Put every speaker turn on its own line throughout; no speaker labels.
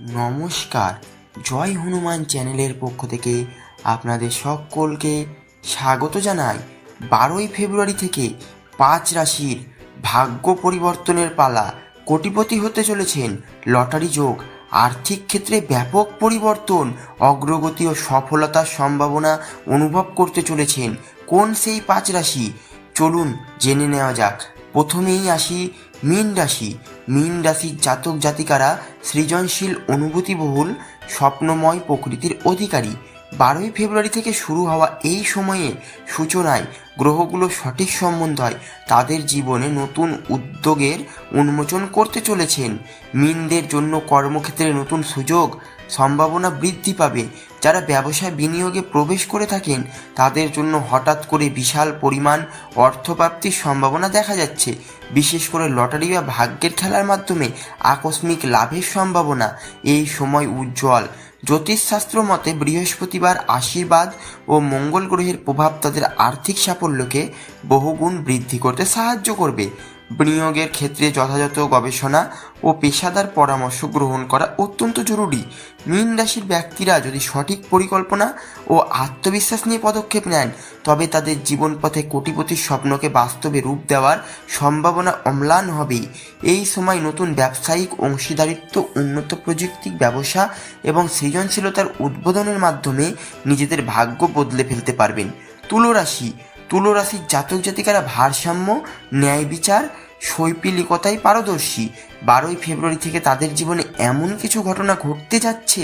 নমস্কার। জয় হনুমান চ্যানেলের পক্ষ থেকে আপনাদের সকলকে স্বাগত জানাই। বারোই ফেব্রুয়ারি থেকে পাঁচ রাশির ভাগ্য পরিবর্তনের পালা কোটিপতি হতে চলেছেন লটারি যোগ। আর্থিক ক্ষেত্রে ব্যাপক পরিবর্তন, অগ্রগতি ও সফলতার সম্ভাবনা অনুভব করতে চলেছেন কোন সেই পাঁচ রাশি? চলুন জেনে নেওয়া যাক। প্রথমেই আসি মীন রাশি। মীন রাশির জাতক জাতিকারা সৃজনশীল অনুভূতিবহুল, স্বপ্নময় প্রকৃতির অধিকারী। বারোই ফেব্রুয়ারি থেকে শুরু হওয়া এই সময়ে সূচনায় গ্রহগুলো সঠিক সম্বন্ধ হয়। তাদের জীবনে নতুন উদ্যোগের উন্মোচন করতে চলেছেন। মিনদের জন্য কর্মক্ষেত্রে নতুন সুযোগ, সম্ভাবনা বৃদ্ধি পাবে। যারা ব্যবসায় বিনিয়োগে প্রবেশ করে থাকেন, তাদের জন্য হঠাৎ করে বিশাল পরিমাণ অর্থপ্রাপ্তির সম্ভাবনা দেখা যাচ্ছে। বিশেষ করে লটারি বা ভাগ্যের খেলার মাধ্যমে আকস্মিক লাভের সম্ভাবনা এই সময় উজ্জ্বল। জ্যোতিষশাস্ত্র মতে বৃহস্পতিবার আশীর্বাদ ও মঙ্গল গ্রহের প্রভাব তাদের আর্থিক সাফল্যকে বহুগুণ বৃদ্ধি করতে সাহায্য করবে। বিনিয়োগের ক্ষেত্রে যথাযথ গবেষণা ও পেশাদার পরামর্শ গ্রহণ করা অত্যন্ত জরুরি। মীন রাশির ব্যক্তিরা যদি সঠিক পরিকল্পনা ও আত্মবিশ্বাস নিয়ে পদক্ষেপ নেন, তবে তাদের জীবনপথে কোটিপতির স্বপ্নকে বাস্তবে রূপ দেওয়ার সম্ভাবনা অম্লান হবে। এই সময় নতুন ব্যবসায়িক অংশীদারিত্ব, উন্নত প্রযুক্তিক ব্যবসা এবং সৃজনশীলতার উদ্বোধনের মাধ্যমে নিজেদের ভাগ্য বদলে ফেলতে পারবেন। তুলো রাশি তুলো রাশির জাতক জাতিকারা ভারসাম্য, ন্যায় বিচার শৈপিলিকতায় পারদর্শী। বারোই ফেব্রুয়ারি থেকে তাদের জীবনে এমন কিছু ঘটনা ঘটতে যাচ্ছে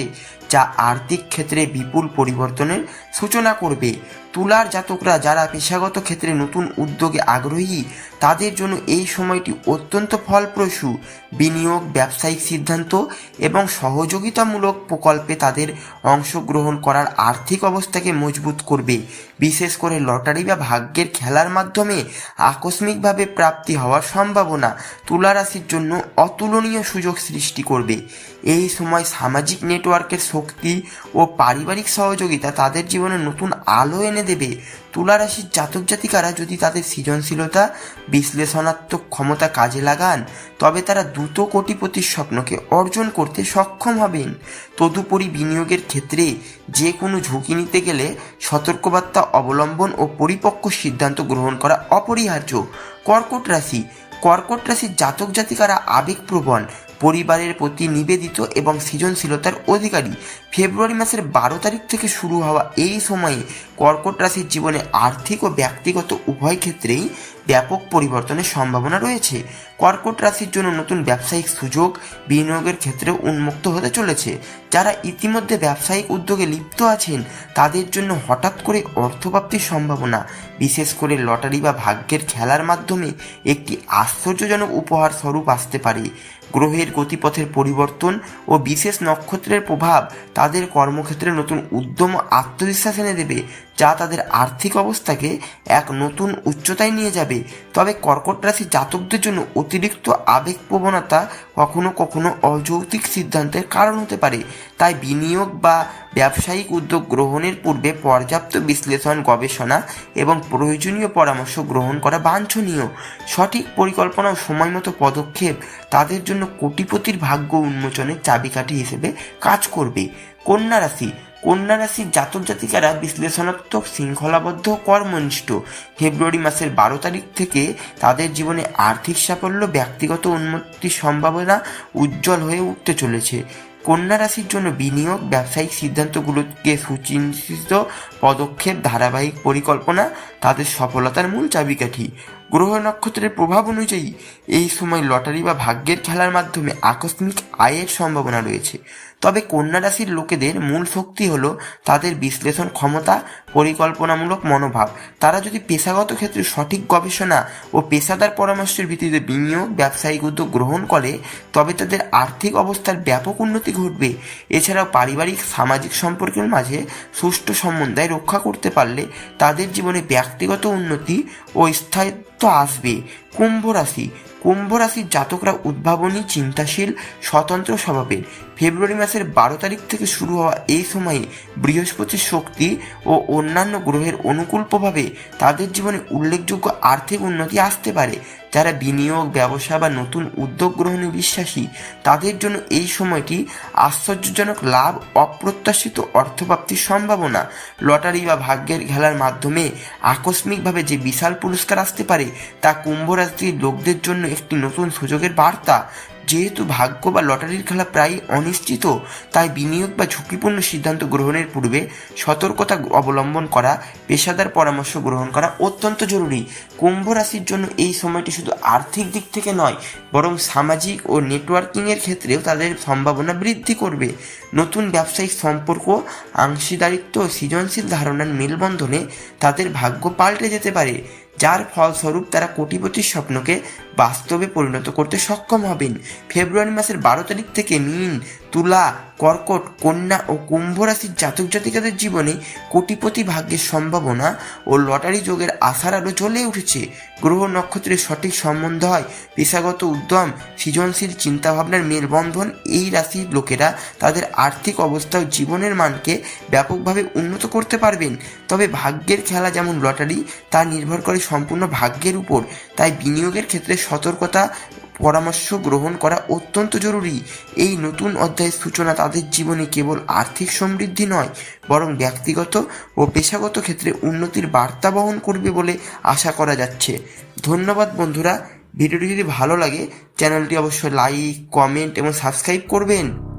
যা আর্থিক ক্ষেত্রে বিপুল পরিবর্তনের সূচনা করবে। তুলার জাতকরা যারা পেশাগত ক্ষেত্রে নতুন উদ্যোগে আগ্রহী তাদের জন্য এই সময়টি অত্যন্ত ফলপ্রসূ বিনিয়োগ, ব্যবসায়িক সিদ্ধান্ত এবং সহযোগিতামূলক প্রকল্পে তাদের অংশগ্রহণ করার আর্থিক অবস্থাকে মজবুত করবে। বিশেষ করে লটারি বা ভাগ্যের খেলার মাধ্যমে আকস্মিকভাবে প্রাপ্তি হওয়ার সম্ভাবনা তুলা রাশির জন্য অতুলনীয় সুযোগ সৃষ্টি করবে। এই সময় সামাজিক নেটওয়ার্কের শক্তি ও পারিবারিক সহযোগিতা তাদের জীবনে নতুন আলো এনে দেবে। তুলা রাশির জাতক জাতিকারা যদি তাদের সৃজনশীলতা বিশ্লেষণাত্মক ক্ষমতা কাজে লাগান, তবে তারা দ্রুত কোটিপতির স্বপ্নকে অর্জন করতে সক্ষম হবেন। তদুপরি বিনিয়োগের ক্ষেত্রে যে কোনো ঝুঁকি নিতে গেলে সতর্কবার্তা অবলম্বন ও পরিপক্ক সিদ্ধান্ত গ্রহণ করা অপরিহার্য। কর্কট রাশি, কর্কট রাশির জাতক জাতিকারা আবেগপ্রবণ, পরিবারের প্রতি নিবেদিত এবং সৃজনশীলতার অধিকারী। ফেব্রুয়ারি মাসের বারো তারিখ থেকে শুরু হওয়া এই সময়ে কর্কট রাশির জীবনে আর্থিক ও ব্যক্তিগত উভয় ক্ষেত্রেই ব্যাপক পরিবর্তনের সম্ভাবনা রয়েছে। কর্কট রাশির জন্য নতুন ব্যবসায়িক সুযোগ বিনিয়োগের ক্ষেত্রে উন্মুক্ত হতে চলেছে। যারা ইতিমধ্যে ব্যবসায়িক উদ্যোগে লিপ্ত আছেন, তাদের জন্য হঠাৎ করে অর্থপ্রাপ্তির সম্ভাবনা, বিশেষ করে লটারি বা ভাগ্যের খেলার মাধ্যমে একটি আশ্চর্যজনক উপহার স্বরূপ আসতে পারে। গ্রহের গতিপথের পরিবর্তন ও বিশেষ নক্ষত্রের প্রভাব তাদের কর্মক্ষেত্রে নতুন উদ্যম ও আত্মবিশ্বাস এনে দেবে। যা তাদের আর্থিক অবস্থাকে এক নতুন উচ্চতায় নিয়ে যাবে। তবে কর্কট রাশি জাতকদের জন্য অতিরিক্ত আবেগ প্রবণতা কখনো কখনো অযৌক্তিক সিদ্ধান্তের কারণ হতে পারে। তাই বিনিয়োগ বা ব্যবসায়িক উদ্যোগ গ্রহণের পূর্বে পর্যাপ্ত বিশ্লেষণ, গবেষণা এবং প্রয়োজনীয় পরামর্শ গ্রহণ করা বাঞ্ছনীয়। সঠিক পরিকল্পনা ও সময়মতো পদক্ষেপ তাদের জন্য কোটিপতির ভাগ্য উন্মোচনের চাবিকাঠি হিসেবে কাজ করবে। কন্যা রাশি কন্যা রাশির জাতক জাতিকারা বিশ্লেষণাত্মক, শৃঙ্খলাবদ্ধ, কর্মনিষ্ঠ। ফেব্রুয়ারি মাসের বারো তারিখ থেকে তাদের জীবনে আর্থিক সাফল্য, ব্যক্তিগত উন্নতির সম্ভাবনা উজ্জ্বল হয়ে উঠতে চলেছে। কন্যা রাশির জন্য বিনিয়োগ, ব্যবসায়িক সিদ্ধান্তগুলোকে সুচিন্তিত পদক্ষেপ, ধারাবাহিক পরিকল্পনা, তাদের সফলতার মূল চাবিকাঠি। গ্রহ নক্ষত্রের প্রভাব অনুযায়ী এই সময় লটারি বা ভাগ্যের খেলার মাধ্যমে আকস্মিক আয়ের সম্ভাবনা রয়েছে। তবে কন্যা রাশির লোকেদের মূল শক্তি হলো তাদের বিশ্লেষণ ক্ষমতা, পরিকল্পনামূলক মনোভাব। তারা যদি পেশাগত ক্ষেত্রে সঠিক গবেষণা ও পেশাদার পরামর্শের ভিত্তিতে বিনিয়োগ, ব্যবসায়িক উদ্যোগ গ্রহণ করে, তবে তাদের আর্থিক অবস্থার ব্যাপক উন্নতি ঘটবে। এছাড়াও পারিবারিক, সামাজিক সম্পর্কের মাঝে সুষ্ঠু সম্বন্ধয় রক্ষা করতে পারলে তাদের জীবনে ব্যক্তিগত উন্নতি ও স্থায়িত্ব আসবে। কুম্ভ রাশি কুম্ভ রাশির জাতকরা উদ্ভাবনী, চিন্তাশীল, স্বতন্ত্র স্বভাবের। ফেব্রুয়ারি মাসের বারো তারিখ থেকে শুরু হওয়া এই সময়ে বৃহস্পতির শক্তি ও অন্যান্য গ্রহের অনুকূল প্রভাবে তাদের জীবনে উল্লেখযোগ্য আর্থিক উন্নতি আসতে পারে। যারা বিনিয়োগ, ব্যবসা বা নতুন উদ্যোগ গ্রহণে বিশ্বাসী, তাদের জন্য এই সময়টি আশ্চর্যজনক লাভ, অপ্রত্যাশিত অর্থপ্রাপ্তির সম্ভাবনা। লটারি বা ভাগ্যের খেলার মাধ্যমে আকস্মিকভাবে যে বিশাল পুরস্কার আসতে পারে, তা কুম্ভ লোকদের জন্য একটি নতুন সুযোগের বার্তা। যেহেতু ভাগ্য বা লটারির খেলা প্রায় অনিশ্চিত, তাই বিনিয়োগ বা ঝুঁকিপূর্ণ সিদ্ধান্ত গ্রহণের পূর্বে সতর্কতা অবলম্বন করা, পেশাদার পরামর্শ গ্রহণ করা অত্যন্ত জরুরি। কুম্ভ রাশির জন্য এই সময়টি শুধু আর্থিক দিক থেকে নয়, বরং সামাজিক ও নেটওয়ার্কিংয়ের ক্ষেত্রেও তাদের সম্ভাবনা বৃদ্ধি করবে। নতুন ব্যবসায়িক সম্পর্ক অংশীদারিত্ব ও সৃজনশীল ধারণার মেলবন্ধনে তাদের ভাগ্য পাল্টে যেতে পারে। যার ফলস্বরূপ তারা কোটিপতির স্বপ্নকে বাস্তবে পরিণত করতে সক্ষম হবেন। ফেব্রুয়ারি মাসের বারো তারিখ থেকে মিন, তুলা, কর্কট, কন্যা ও কুম্ভ রাশির জাতক জাতিকাদের জীবনে কোটিপতি ভাগ্যের সম্ভাবনা ও লটারি যোগের আশার আলো জ্বলে উঠেছে। গ্রহ নক্ষত্রের সঠিক সম্বন্ধ হয় পেশাগত উদ্যম, সৃজনশীল চিন্তাভাবনার মেলবন্ধন, এই রাশির লোকেরা তাদের আর্থিক অবস্থা ও জীবনের মানকে ব্যাপকভাবে উন্নত করতে পারবেন। তবে ভাগ্যের খেলা যেমন লটারি, তা নির্ভর করে সম্পূর্ণ ভাগ্যের উপর। তাই বিনিয়োগের ক্ষেত্রে সতর্কতা পরামর্শ গ্রহণ করা অত্যন্ত জরুরি। এই নতুন অধ্যায়ের সূচনা তাদের জীবনে কেবল আর্থিক সমৃদ্ধি নয়, বরং ব্যক্তিগত ও পেশাগত ক্ষেত্রে উন্নতির বার্তা বহন করবে বলে আশা করা যাচ্ছে। ধন্যবাদ বন্ধুরা। ভিডিওটি যদি ভালো লাগে, চ্যানেলটি অবশ্যই লাইক, কমেন্ট এবং সাবস্ক্রাইব করবেন।